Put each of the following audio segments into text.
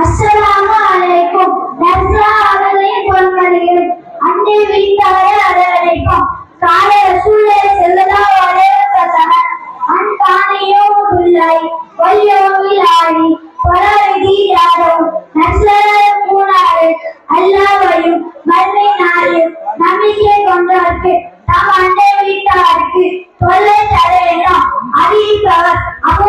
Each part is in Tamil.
அஸ்ஸலாமு அலைக்கும். நஸ்ரா அவர்களின் பொன்மொழிகள் அண்டை வீட்டாரை அரவணைப்போம் காலை ரசூலே செல்லதா அலைஹி அன் கானியோ உள்ளாய் வல்யோமில் ஆடி பரவதி யாரோ நஸ்ரரை மூணாறு அல்லாவையும் மறுமை நாளையும் நம்பிக்கை கொண்டவர்க்கு தம் அண்டை வீட்டாருக்கு தொல்லை தர வேண்டாம் அறிவிப்பவர் அபூரேரா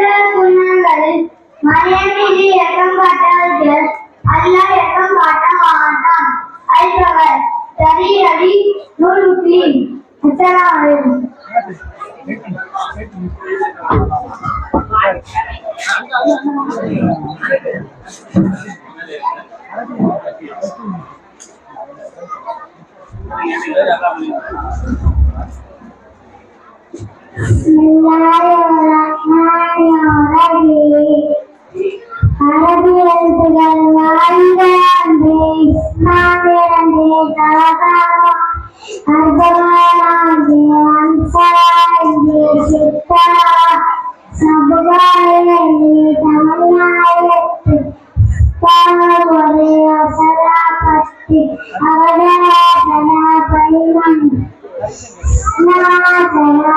அந்த குணங்களில் மனிதன் மீது இறக்கம் காட்டாதது அல்லாஹ் இறக்கம் காட்ட மாட்டான். அல்பவர் சரி அடி நூறுக்கி அஸ்ஸலாமு அலைக்கும். அரபி எழுத்துகள் வாழ்ந்த அன்பே இஸ்லாமியரே தலகாலம் அர்த்தமானே அன்சாரே சித்தா சபுகாயே தமிழ்நாயத்து ஒரே சராபத்தி அவதாசனா பைமன் ஸ்நாசனா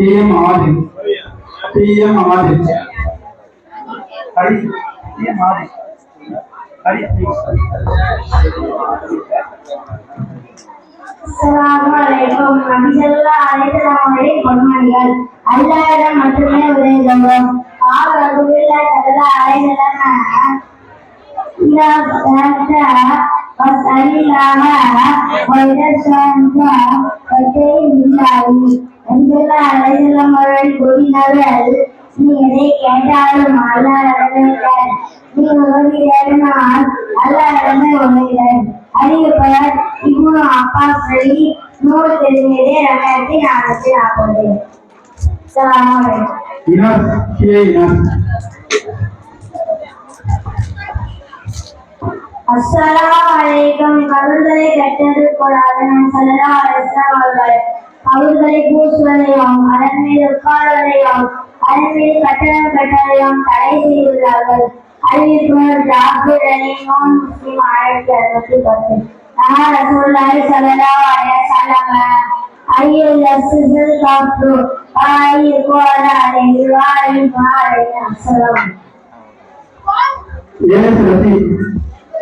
பிஎம் ஆதி பிஎம் ஆதி ஹரி பிஎம் ஆதி ஹரி அஸ்ஸலாமு அலைக்கும் அவர்களின் பொன்மொழிகள் அல்லாஹ்விடம் மட்டுமே உதவுகிறோம் வஸல்லம் إذا سألت فاسأل الله وإذا سألت فاتق بالله என்றுள்ள அலைதலம் அவர்கள் கூறினார்கள் நீ எதை கேட்டாலும் அல்லாஹ் நீ உதவினால் அல்லாஹ் உதவினர் அறிவிப்பவர் இப்னு அப்பாஸ் வழி நூறு தெரிஞ்சதே ரெண்டாயிரத்தி நானூத்தி நாற்பது அஸ்ஸலாமு அலைக்கும் இனர் கே இனர் அஸ்ஸலாம் அலைக்கும் கருள்களை கெட்டது கூடாது நான் சொல்லலாம் அலிஸ்லாம் அவர்கள். கருள்களை பூசுவதையும் அதன் மீது உட்கார்வதையும் அதன் மீது கட்டணம் கட்டுவதையும் தடை செய்துள்ளார்கள். அறிவிப்பவர் ஜாபிர் அலி நோன் முஸ்லிம் ஆயிரத்தி அறுநூத்தி பத்து. நான் ஐயில் கோல அஸ்ஸலாம்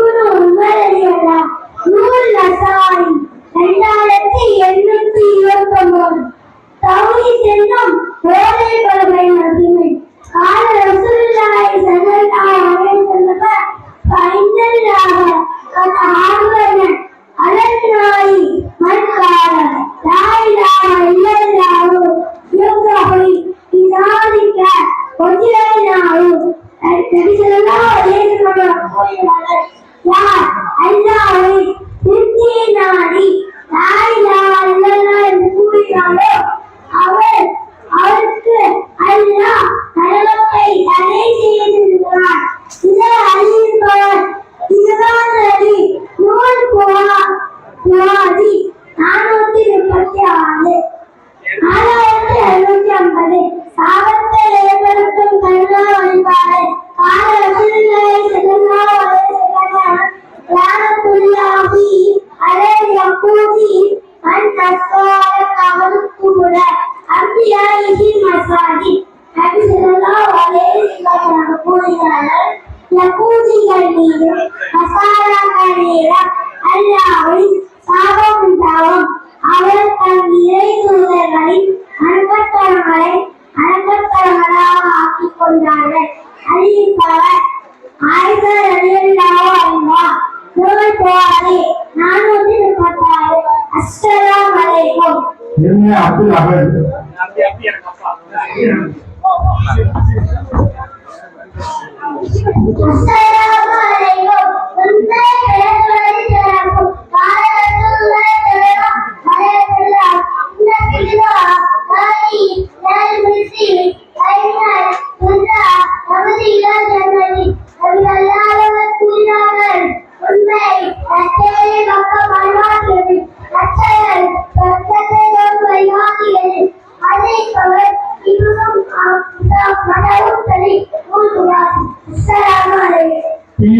இப்னு உமர் ரலியல்லாஹு நூல் நசாரி. 2829 தௌஹீத் என்னும் போதை பலமை மதிமை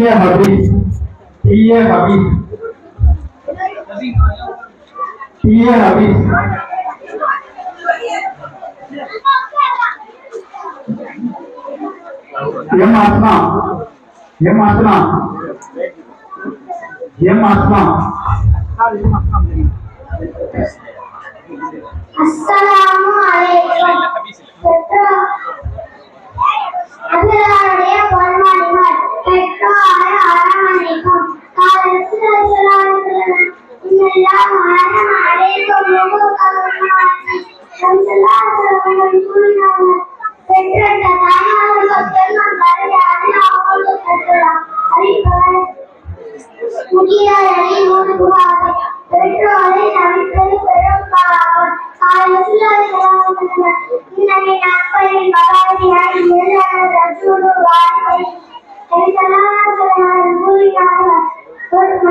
ये हबी ये हबी ये हबी यम आत्मा यम आत्मा यम आत्मा अस्सलाम वालेकुम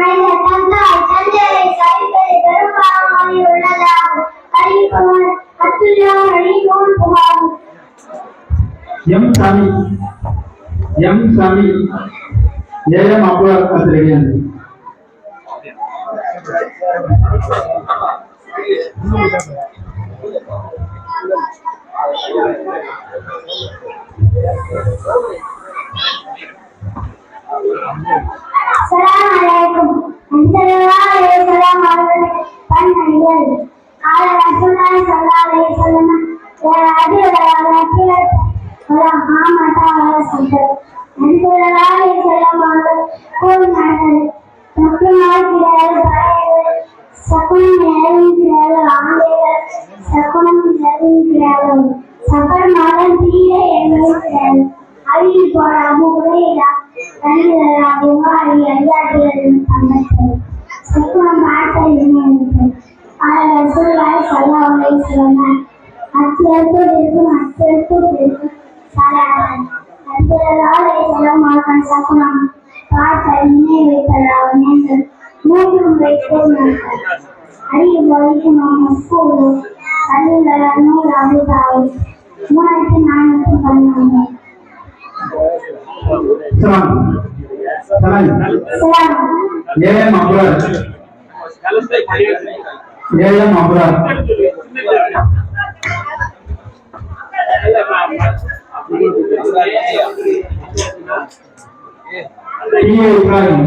மனித தந்தால் சந்தேகை கழிப்பது பெரும் பாவமாக உள்ளதாகும். அறிவிப்பவன் அத்துள்ளான் அழிவோன் புகாரும் M Sami M Sami. A M Abdul பத்திரிகை Thank you. எங்கள் கிரகம் சகல் மாதம் தீர எங்கள் கிரகம் அழியில் போன அமுகுடையிலா நன்றிகளா குமாரி அறியாட்டிகளின் சம்பத்தம் சத்துவம் ஆட்டம் அவர்கள் சொல்வாய் சொல்ல உரை சொன்னார் அத்தியர்த்து இருக்கும் அத்தியர்த்து மூன்று இப்ராஹிம்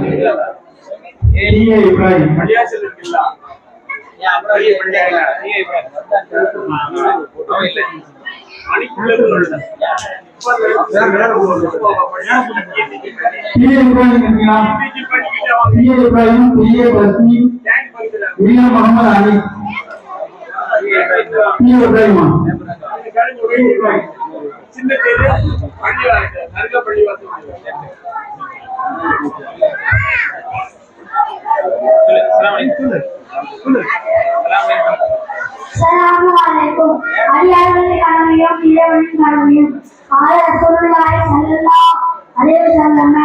இப்ராஹிம் முகமது அலி இப்ராஹிமா சின்ன தேரு பள்ளிவாசல் நர்க பள்ளிவாசல் அஸ்ஸலாமு அலைக்கும். அடியார்களின் கடமையும் இறைவனின் கடமையும் ஆல ரசூலுல்லாஹி ஸல்லல்லாஹு அலைஹி வஸல்லம்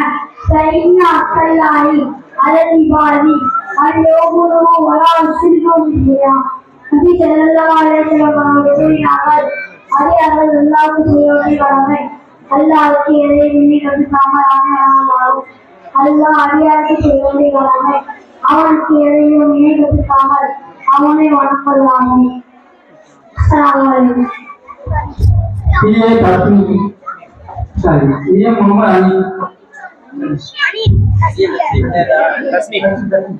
ஃபைன்ன அக்கல்லாஹி அலல் இபாதி அன் யௌபுது வலா யுஸ்ரிகு பிஹா நபி அலைஹி வஸல்லம் அவர்கள் கூறினார்கள் அடியார்கள் அல்லாஹ்வுக்கு செய்ய வேண்டிய கடமை அல்லாஹ்வுக்கு எதை விண்ணி கற்பிக்காமல் ஆகும் அல்லாஹ் அடியாருக்கு செய்ய வேண்டிய கடமை அவனுக்கு எதையும் விண்ணி கற்பிக்காமல் அவனை வணங்கலாமே அஸ்ஸலாமு அலைக்கும் TA Basmi sorry TA Muhammad Ali அஸ்ஸலாமு அலைக்கும்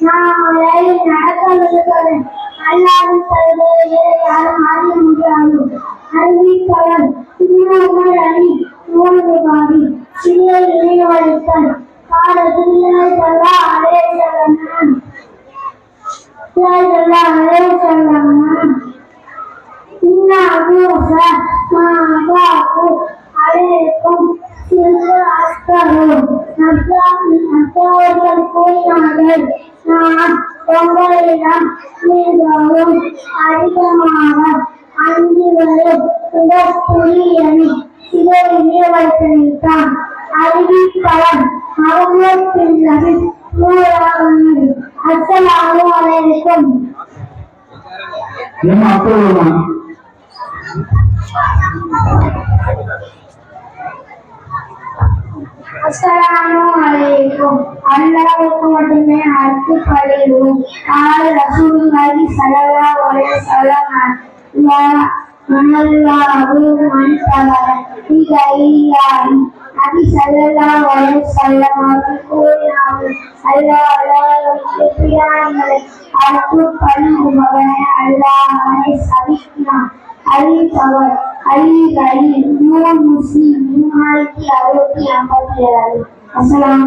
நாம் அதை நடக்கவிருக்கிறது அல்லாவின் யாரும் அறிய முடியாது. அழைக்கும் சிறு அஸ்தரும் மற்றவர்கள் போயினார்கள் நான் பொங்கலிடம் மிகவும் அதிகமாக அஞ்சுவதும் இடப்புரியணி இதை இறைவழ்த்தான் அறிவிப்பவன் அவங்களுக்கு நூறாவது அஸ்ஸலாமு அலைக்கும் எம் அப்துல் ரஹ்மான் அஸ்ஸலாமு அலைக்கும் அல்லாஹ்வுக்கு மட்டுமே அர்த்து படைவோம் ஆல் ரசூலுல்லாஹி ஸல்லல்லாஹு அலைஹி வஸல்லம் யா மனல்லாஹு மன் தவர இதையாரி நபி ஸல்லல்லாஹு அலைஹி வஸல்லம் அவர்கள் கூறினார்கள் அல்லாஹ் அல்லாஹ்வுக்கு பிரியாணிகளை அர்த்து பணிபவனை அல்லாஹ் அவனை சபிக்கிறான் அறிவிப்பவர் அலி அலி நூறு முஸ்லிம் மூவாயிரத்தி அறுபத்தி ஐம்பத்தி ஏழு அஸ்லாம்